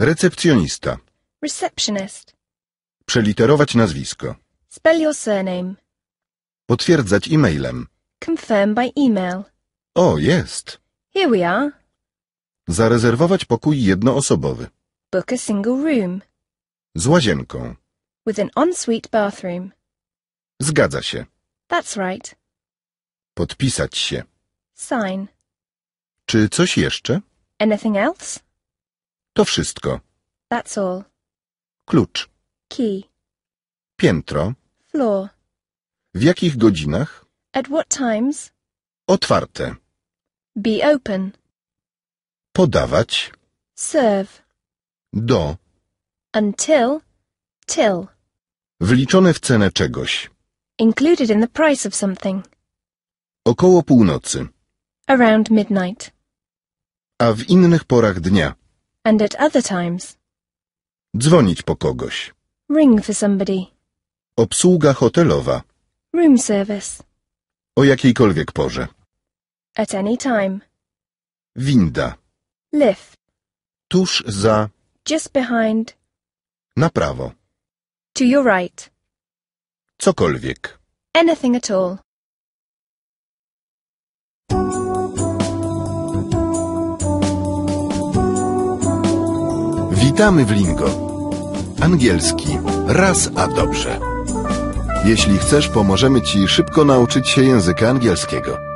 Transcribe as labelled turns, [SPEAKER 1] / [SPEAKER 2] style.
[SPEAKER 1] Recepcjonista.
[SPEAKER 2] Receptionist.
[SPEAKER 1] Przeliterować nazwisko.
[SPEAKER 2] Spell your surname.
[SPEAKER 1] Potwierdzać e-mailem.
[SPEAKER 2] Confirm by email.
[SPEAKER 1] O, jest.
[SPEAKER 2] Here we are.
[SPEAKER 1] Zarezerwować pokój jednoosobowy.
[SPEAKER 2] Book a single room.
[SPEAKER 1] Z łazienką.
[SPEAKER 2] With an ensuite bathroom.
[SPEAKER 1] Zgadza się.
[SPEAKER 2] That's right.
[SPEAKER 1] Podpisać się.
[SPEAKER 2] Sign.
[SPEAKER 1] Czy coś jeszcze?
[SPEAKER 2] Anything else?
[SPEAKER 1] To wszystko.
[SPEAKER 2] That's all.
[SPEAKER 1] Klucz.
[SPEAKER 2] Key.
[SPEAKER 1] Piętro.
[SPEAKER 2] Floor.
[SPEAKER 1] W jakich godzinach?
[SPEAKER 2] At what times?
[SPEAKER 1] Otwarte.
[SPEAKER 2] Be open.
[SPEAKER 1] Podawać.
[SPEAKER 2] Serve.
[SPEAKER 1] Do.
[SPEAKER 2] Until. Till.
[SPEAKER 1] Wliczone w cenę czegoś.
[SPEAKER 2] Included in the price of something.
[SPEAKER 1] Około północy.
[SPEAKER 2] Around midnight.
[SPEAKER 1] A w innych porach dnia.
[SPEAKER 2] And at other times.
[SPEAKER 1] Dzwonić po kogoś.
[SPEAKER 2] Ring for somebody.
[SPEAKER 1] Obsługa hotelowa.
[SPEAKER 2] Room service.
[SPEAKER 1] O jakiejkolwiek porze.
[SPEAKER 2] At any time.
[SPEAKER 1] Winda.
[SPEAKER 2] Lift.
[SPEAKER 1] Tuż za.
[SPEAKER 2] Just behind.
[SPEAKER 1] Na prawo.
[SPEAKER 2] To your right.
[SPEAKER 1] Cokolwiek.
[SPEAKER 2] Anything at all.
[SPEAKER 1] Witamy w Lingo. Angielski. Raz a dobrze. Jeśli chcesz, pomożemy Ci szybko nauczyć się języka angielskiego.